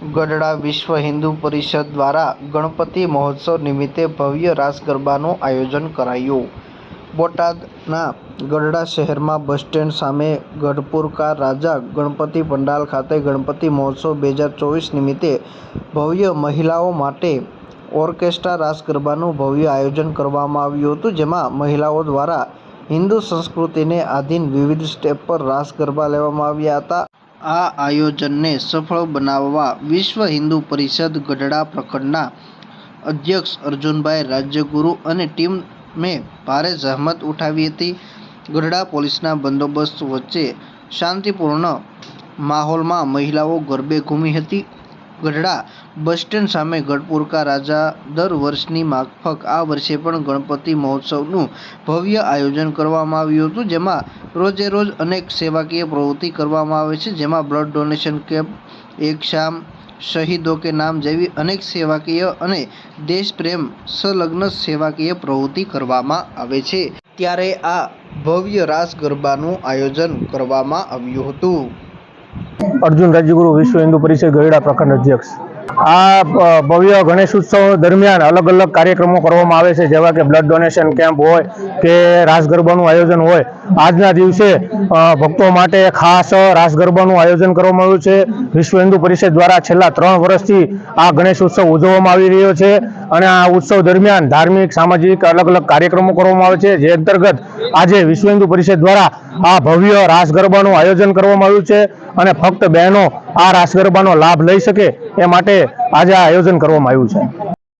ગઢડા વિશ્વ હિન્દુ પરિષદ દ્વારા ગણપતિ મહોત્સવ નિમિત્તે ભવ્ય રાસ ગરબાનું આયોજન કરાયું. બોટાદના ગઢડા શહેરમાં બસ સ્ટેન્ડ સામે ગઢપુરકા રાજા ગણપતિ પંડાલ ખાતે ગણપતિ મહોત્સવ બે હજાર ચોવીસ નિમિત્તે ભવ્ય મહિલાઓ માટે ઓર્કેસ્ટ્રા રાસ ગરબાનું ભવ્ય આયોજન કરવામાં આવ્યું હતું, જેમાં મહિલાઓ દ્વારા હિન્દુ સંસ્કૃતિને આધીન વિવિધ સ્ટેપ પર રાસ ગરબા લેવામાં આવ્યા હતા. આ આયોજનને સફળ બનાવવા વિશ્વ હિન્દુ પરિષદ ગઢડા પ્રખંડના અધ્યક્ષ અર્જુનભાઈ રાજ્યગુરુ અને ટીમે ભારે જહેમત ઉઠાવી હતી. ગઢડા પોલીસના બંદોબસ્ત વચ્ચે શાંતિપૂર્ણ માહોલમાં મહિલાઓ ગરબે ઘૂમી હતી. ગઢડા બસ સ્ટેન્ડ સામે ગઢપુરકા રાજા દર વર્ષની માફક આ વર્ષે પણ ગણપતિ મહોત્સવનું ભવ્ય આયોજન કરવામાં આવ્યું હતું, જેમાં રોજે રોજ અનેક સેવાકીય પ્રવૃત્તિ કરવામાં આવે છે, જેમાં બ્લડ ડોનેશન કેમ્પ એક શામ શહીદો કે નામ જેવી અનેક સેવાકીય અને દેશપ્રેમ સંલગ્ન સેવાકીય પ્રવૃત્તિ કરવામાં આવે છે. ત્યારે આ ભવ્ય રાસ ગરબાનું આયોજન કરવામાં આવ્યું હતું. અર્જુન રાજ્યગુરુ વિશ્વ હિન્દુ પરિષદ ગઢડા પ્રખંડ અધ્યક્ષ. આ ભવ્ય ગણેશ ઉત્સવ દરમિયાન અલગ અલગ કાર્યક્રમો કરવામાં આવે છે, જેવા કે બ્લડ ડોનેશન કેમ્પ હોય કે રાસ ગરબાનું આયોજન હોય. આજના દિવસે ભક્તો માટે ખાસ રાસ ગરબાનું આયોજન કરવામાં આવ્યું છે. વિશ્વ હિન્દુ પરિષદ દ્વારા છેલ્લા ત્રણ વર્ષથી આ ગણેશ ઉત્સવ ઉજવવામાં આવી રહ્યો છે અને આ ઉત્સવ દરમિયાન ધાર્મિક, સામાજિક અલગ અલગ કાર્યક્રમો કરવામાં આવે છે. જે અંતર્ગત આજે વિશ્વ હિન્દુ પરિષદ દ્વારા આ ભવ્ય રાસ ગરબાનું આયોજન કરવામાં આવ્યું છે. અને ફક્ત બહેનો આ રાસ ગરબાનો લાભ લઈ શકે એ માટે આજે આ આયોજન કરવામાં આવ્યું છે.